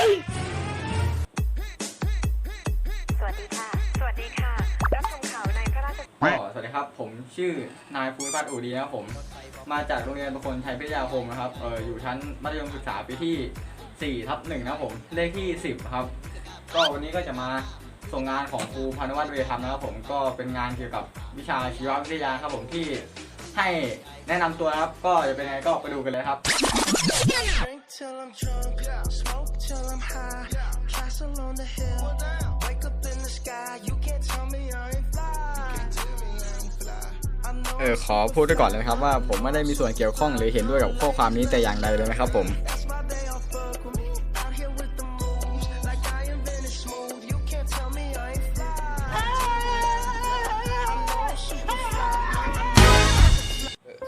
สวัสดีค่ะ สวัสดีค่ะ รับชมข่าวในพระราชก็สวัสดีครับ ผมชื่อนายภูมิพัฒน์อูดีนะครับผม มาจากโรงเรียนประคนชัยพิทยาคมนะครับเอออยู่ชั้นมัธยมศึกษาปีที่4ทับหนึ่งนะครับผม เลขที่ 10 ครับ ก็วันนี้ก็จะมาส่งงานของครูพานุวัฒน์เวทธรรมนะครับผมก็เป็นงานเกี่ยวกับวิชาชีววิทยาครับผมที่ให้แนะนำตัวนะครับ ก็จะเป็นไงก็ไปดูกันเลยครับ Drink till I'm drunk, smoke till I'm high. Castle on the hill, wake up in the sky. You can't tell me I ain't fly. I know เออขอพูดไว้ก่อนเลยนะครับว่าผมไม่ได้มีส่วนเกี่ยวข้องหรือเห็นด้วยกับข้อความนี้แต่อย่างใดเลยนะครับผม that's why they all fuck with me. Out here with the moves, like I invented smooth. You can't tell me I ain't fly. I know I'm super fly.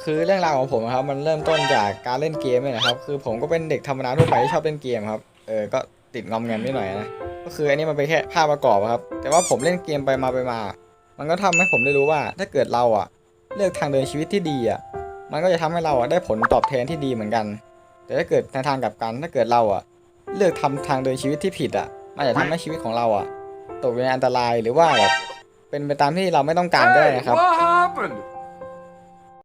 คือเรื่องราวของผมอะครับมันเริ่มต้นจากการเล่นเกมเนี่ยนะครับ คือผมก็เป็นเด็กธรรมดาทั่วไปที่ชอบเล่นเกมครับ เออก็ติดงอมแงมนิดหน่อยนะก็คืออันนี้มันเป็นแค่ภาพประกอบอะครับ แต่ว่าผมเล่นเกมไปมาไปมา มันก็ทำให้ผมได้รู้ว่า ถ้าเกิดเราอะ เลือกทางเดินชีวิตที่ดีอะ มันก็จะทำให้เราอะได้ผลตอบแทนที่ดีเหมือนกัน แต่ถ้าเกิดในทางกลับกันถ้าเกิดเราอะ เลือกทำทางเดินชีวิตที่ผิดอะ มันจะทำให้ชีวิตของเราอะ ตกอยู่ในอันตรายหรือว่าแบบเป็นไปตามที่เราไม่ต้องการก็ได้นะครับ What happened?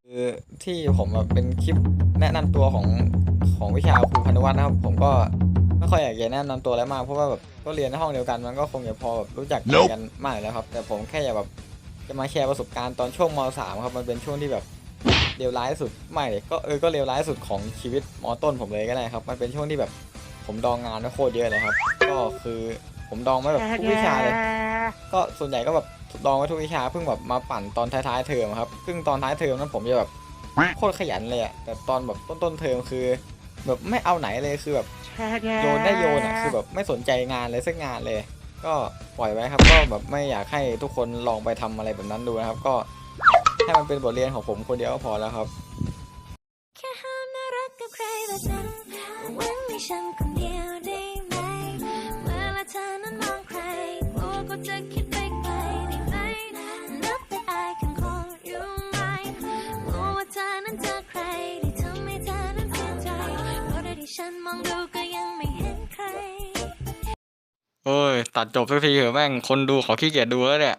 คือที่ผมแบบเป็นคลิปแนะนำตัวของของวิชาครูพานุวัฒน์นะครับ ผมก็ ไม่ค่อยอยากจะแนะนำตัวอะไรมากเพราะว่าแบบก็เรียนในห้องเดียวกันมันก็คงจะพอแบบรู้จัก Nope กันมากอยู่แล้วครับ แต่ผมแค่อยากแบบจะมาแชร์ประสบการณ์ตอนช่วงม .3 ครับมันเป็นช่วงที่แบบเลวร้ายที่สุดไม่เลยก็เออก็เลวร้ายที่สุดของชีวิตมต้นผมเลยก็ได้ครับ มันเป็นช่วงที่แบบผมดองงานไว้โคตรเยอะเลยครับ ก็คือผมดองไว้แบบทุกวิชาเลย ก็ส่วนใหญ่ก็แบบดองไว้ทุกวิชาเพิ่งแบบมาปั่นตอนท้ายๆเทอมครับ ซึ่งตอนท้ายเทอมนั้นผมจะแบบโคตรขยันเลยอะแต่ตอนแบบต้นๆเทอมคือ แบบไม่เอาไหนเลยคือแบบ โยนได้โยนอะคือแบบไม่สนใจงานเลยสักงานเลย ก็ปล่อยไว้ครับ ก็แบบไม่อยากให้ทุกคนลองไปทำอะไรแบบนั้นดูนะครับ ก็ให้มันเป็นบทเรียนของผมคนเดียวก็พอแล้วครับแค่ห้ามน่ารักกับใครแบบนั้นหวังให้ฉันคนเดียวได้ ฉันมองดูก็ยังไม่เห็นใคร โอ้ย ตัดจบสักทีเถอะแม่ง คนดูขอขี้เกียจดูแล้วเนี่ย